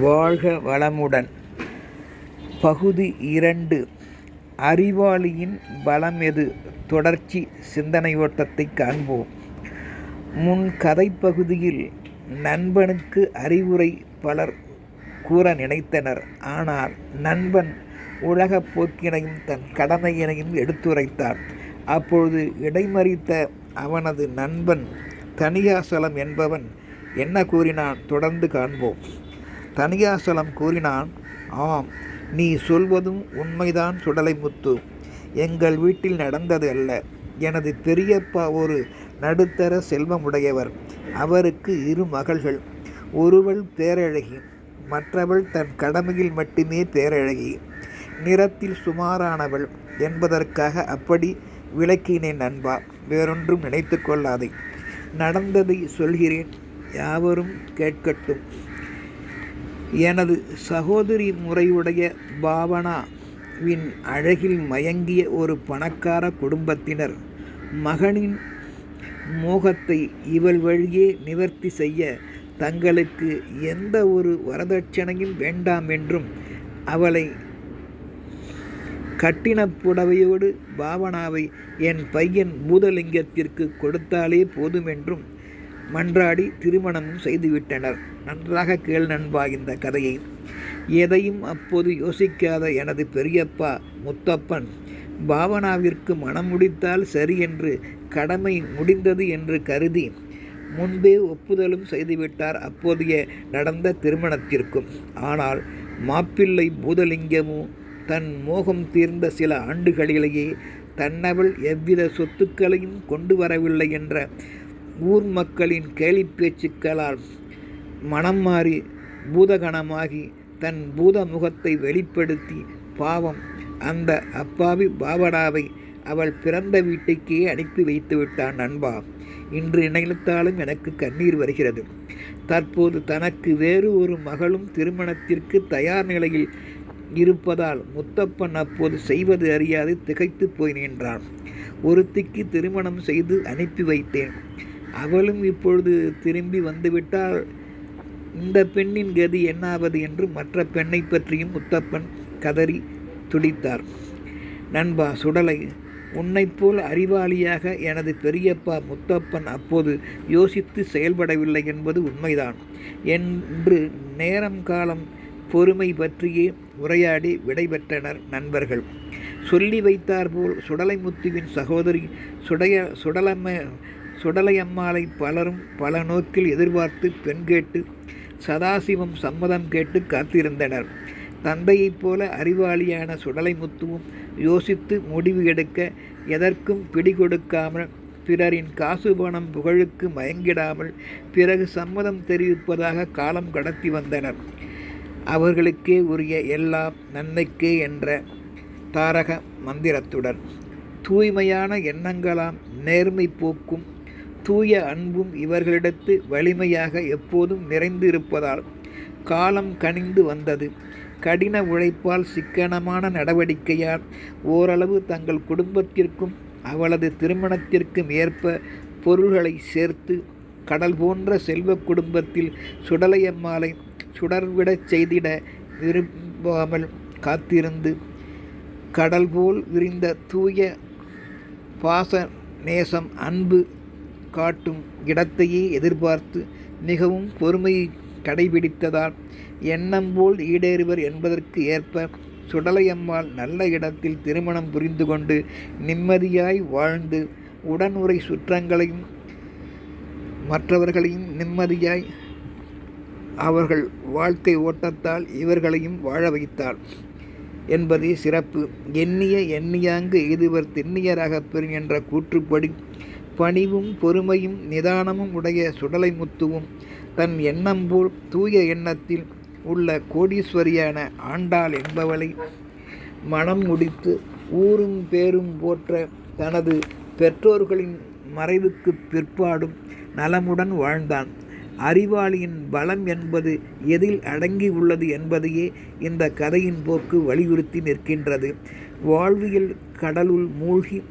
வாழ்க வளமுடன். பகுதி இரண்டு. அறிவாளியின் பலம் எது? தொடர்ச்சி சிந்தனையோட்டத்தை காண்போம். முன் கதைப்பகுதியில் நண்பனுக்கு அறிவுரை பலர் கூற நினைத்தனர். ஆனால் நண்பன் உலகப் போக்கினையும் தன் கடமையினையும் எடுத்துரைத்தான். அப்பொழுது இடைமறித்த அவனது நண்பன் தனியாசலம் என்பவன் என்ன கூறினான்? தொடர்ந்து காண்போம். தனியாசலம் கூறினான் ஆம் நீ சொல்வதும் உண்மைதான் சுடலை முத்து. எங்கள் வீட்டில் நடந்தது அல்ல. எனது பெரியப்பா ஒரு நடுத்தர செல்வமுடையவர். அவருக்கு இரு மகள்கள். ஒருவள் பேரழகி மற்றவள் தன் கடமையில் மட்டுமே பேரழகி. நிறத்தில் சுமாரானவள் என்பதற்காக அப்படி விளக்கினேன் நண்பா. வேறொன்றும் நினைத்து கொள்ளாதே. நடந்ததை சொல்கிறேன். யாவரும் கேட்கட்டும். எனது சகோதரி முறையுடைய பாவனாவின் அழகில் மயங்கிய ஒரு பணக்கார குடும்பத்தினர் மகனின் மோகத்தை இவள் வழியே நிவர்த்தி செய்ய தங்களுக்கு எந்த ஒரு வரதட்சணையும் வேண்டாம் என்றும் அவளை கட்டின புடவையோடு பாவனாவை என் பையன் பூதலிங்கத்திற்கு கொடுத்தாலே போதுமென்றும் மன்றாடி திருமணமும் செய்துவிட்டனர். நன்றாக கேள் நண்பா இந்த கதையை. எதையும் அப்போது யோசிக்காத எனது பெரியப்பா முத்தப்பன் பாவனாவிற்கு மனம் முடித்தால் சரி என்று கடமை முடிந்தது என்று கருதி முன்பே ஒப்புதலும் செய்துவிட்டார் அப்போதைய நடந்த திருமணத்திற்கும். ஆனால் மாப்பிள்ளை பூதலிங்கமும் தன் மோகம் தீர்ந்த சில ஆண்டுகளிலேயே தன்னவள் எவ்வித சொத்துக்களையும் கொண்டு வரவில்லை என்ற ஊர் மக்களின் கேலி பேச்சுக்களால் மனம் மாறி பூதகணமாகி தன் பூத முகத்தை வெளிப்படுத்தி பாவம் அந்த அப்பாவி பாவடாவை அவள் பிறந்த வீட்டுக்கே அனுப்பி வைத்து விட்டான் நண்பா. இன்று நினைத்தாலும் எனக்கு கண்ணீர் வருகிறது. தற்போது தனக்கு வேறு ஒரு மகளும் திருமணத்திற்கு தயார் நிலையில் இருப்பதால் முத்தப்பன் அப்போது செய்வது அறியாது திகைத்து போய் நின்றான். ஒருத்திக்கு திருமணம் செய்து அனுப்பி வைத்தேன். அவளும் இப்பொழுது திரும்பி வந்துவிட்டால் இந்த பெண்ணின் கதி என்னாவது என்று மற்ற பெண்ணை பற்றியும் முத்தப்பன் கதறி துடித்தார். நண்பா சுடலை உன்னைப் போல் அறிவாளியாக எனது பெரியப்பா முத்தப்பன் அப்போது யோசித்து செயல்படவில்லை என்பது உண்மைதான். என்று நேரம் காலம் பொறுமை பற்றியே உரையாடி விடைபெற்றனர் நண்பர்கள். சொல்லி வைத்தாற்போல் சுடலைமுத்துவின் சகோதரி சுடைய சுடலம்ம சுடலையம்மாளை பலரும் பல நோக்கில் எதிர்பார்த்து பெண் கேட்டு சதாசிவம் சம்மதம் கேட்டு காத்திருந்தனர். தந்தையைப் போல அறிவாளியான சுடலை முத்துவும் யோசித்து முடிவு எடுக்க எதற்கும் பிடிகொடுக்காமல் பிறரின் காசு பணம் புகழுக்கு மயங்கிடாமல் பிறகு சம்மதம் தெரிவிப்பதாக காலம் கடத்தி வந்தனர். அவர்களுக்கே உரிய எல்லாம் நன்மைக்கே என்ற தாரக மந்திரத்துடன். தூய்மையான எண்ணங்களாம் நேர்மை போக்கும் தூய அன்பும் இவர்களிடத்து வலிமையாக எப்போதும் நிறைந்து இருப்பதால் காலம் கனிந்து வந்தது. கடின உழைப்பால் சிக்கனமான நடவடிக்கையால் ஓரளவு தங்கள் குடும்பத்திற்கும் அவளது திருமணத்திற்கும் ஏற்ப பொருள்களை சேர்த்து கடல் போன்ற செல்வ குடும்பத்தில் சுடலையம்மாளை சுடர்விடச் செய்திட விரும்பாமல் காத்திருந்து கடல் போல் விரிந்த தூய பாச நேசம் அன்பு காட்டும் இடத்தையே எதிர்பார்த்து மிகவும் பொறுமையை கடைபிடித்ததால் எண்ணம் போல் ஈடேறுவர் என்பதற்கு ஏற்ப சுடலையம்மாள் நல்ல இடத்தில் திருமணம் புரிந்து கொண்டு நிம்மதியாய் வாழ்ந்து உடனுரை சுற்றங்களையும் மற்றவர்களையும் நிம்மதியாய் அவர்கள் வாழ்க்கை ஓட்டத்தால் இவர்களையும் வாழ வைத்தாள் என்பதே சிறப்பு. எண்ணிய எண்ணியாங்கு எய்துவர் திண்ணியராக பெறும் என்ற கூற்றுப்படி பணிவும் பொறுமையும் நிதானமும் உடைய சுடலை முத்துவும் தன் எண்ணம் போல் தூய எண்ணத்தில் உள்ள கோடீஸ்வரியான ஆண்டாள் என்பவளை மனம் முடித்து ஊரும் பேரும் போற்ற தனது பெற்றோர்களின் மறைவுக்கு பிற்பாடும் நலமுடன் வாழ்ந்தான். அறிவாளியின் பலம் என்பது எதில் அடங்கி உள்ளது என்பதையே இந்த கதையின் போக்கு வலியுறுத்தி நிற்கின்றது. வாழ்வியல் கடலுள் மூழ்கி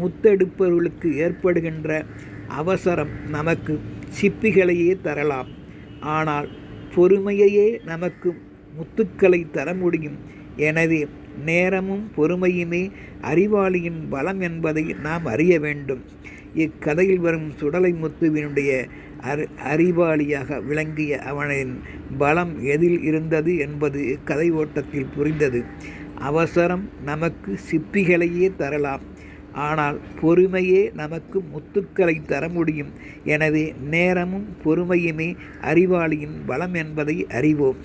முத்தெடுப்பவர்களுக்கு ஏற்படுகின்ற அவசரம் நமக்கு சிப்பிகளையே தரலாம். ஆனால் பொறுமையையே நமக்கு முத்துக்களை தர முடியும். எனவே நேரமும் பொறுமையுமே அறிவாளியின் பலம் என்பதை நாம் அறிய வேண்டும். இக்கதையில் வரும் சுடலை முத்துவினுடைய அறி அறிவாளியாக விளங்கிய அவனின் பலம் எதில் இருந்தது என்பது இக்கதை ஓட்டத்தில் புரிந்தது. அவசரம் நமக்கு சிப்பிகளையே தரலாம். ஆனால் பொறுமையே நமக்கு முத்துக்களை தர முடியும். எனவே நேரமும் பொறுமையுமே அறிவாளியின் பலம் என்பதை அறிவோம்.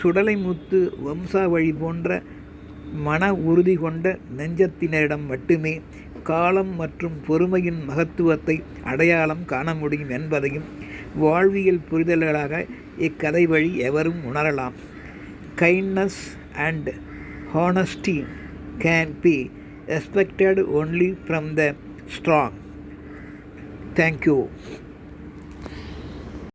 சுடலை முத்து வம்சாவழி போன்ற மன உறுதி கொண்ட நெஞ்சத்தினரிடம் மட்டுமே காலம் மற்றும் பொறுமையின் மகத்துவத்தை அடையாளம் காண முடியும் என்பதையும் வாழ்வியல் புரிதல்களாக இக்கதை வழி எவரும் உணரலாம். Kindness and honesty can be expected only from the strong. Thank you.